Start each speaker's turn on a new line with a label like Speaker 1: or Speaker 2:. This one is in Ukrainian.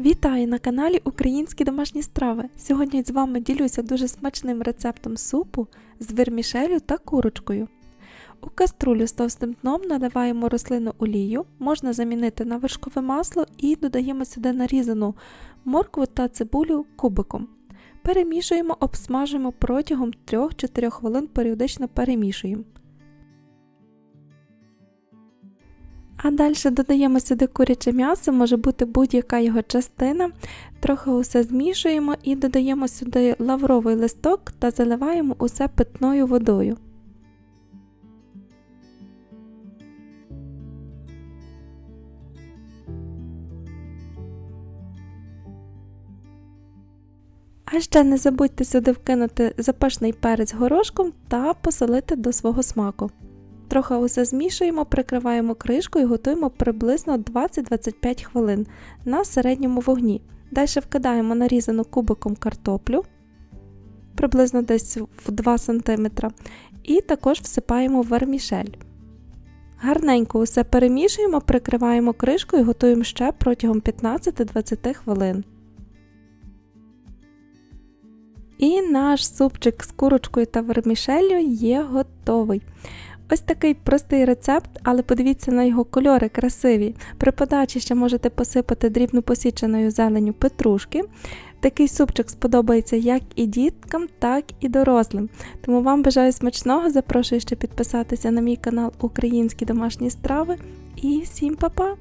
Speaker 1: Вітаю на каналі Українські домашні страви. Сьогодні з вами ділюся дуже смачним рецептом супу з вермішелю та курочкою. У каструлю з товстим дном наливаємо рослинну олію, можна замінити на вершкове масло і додаємо сюди нарізану моркву та цибулю кубиком. Перемішуємо, обсмажуємо протягом 3-4 хвилин, періодично перемішуємо. А далі додаємо сюди куряче м'ясо, може бути будь-яка його частина. Трохи усе змішуємо і додаємо сюди лавровий листок та заливаємо усе питною водою. А ще не забудьте сюди вкинути запашний перець горошком та посолити до свого смаку. Трохи усе змішуємо, прикриваємо кришкою і готуємо приблизно 20-25 хвилин на середньому вогні. Далі вкидаємо нарізану кубиком картоплю приблизно десь в 2 см, і також всипаємо вермішель. Гарненько усе перемішуємо, прикриваємо кришкою і готуємо ще протягом 15-20 хвилин. І наш супчик з курочкою та вермішелью є готовий. Ось такий простий рецепт, але подивіться на його кольори красиві. При подачі ще можете посипати дрібно посіченою зеленю петрушки. Такий супчик сподобається як і діткам, так і дорослим. Тому вам бажаю смачного, запрошую ще підписатися на мій канал Українські домашні страви і всім па-па!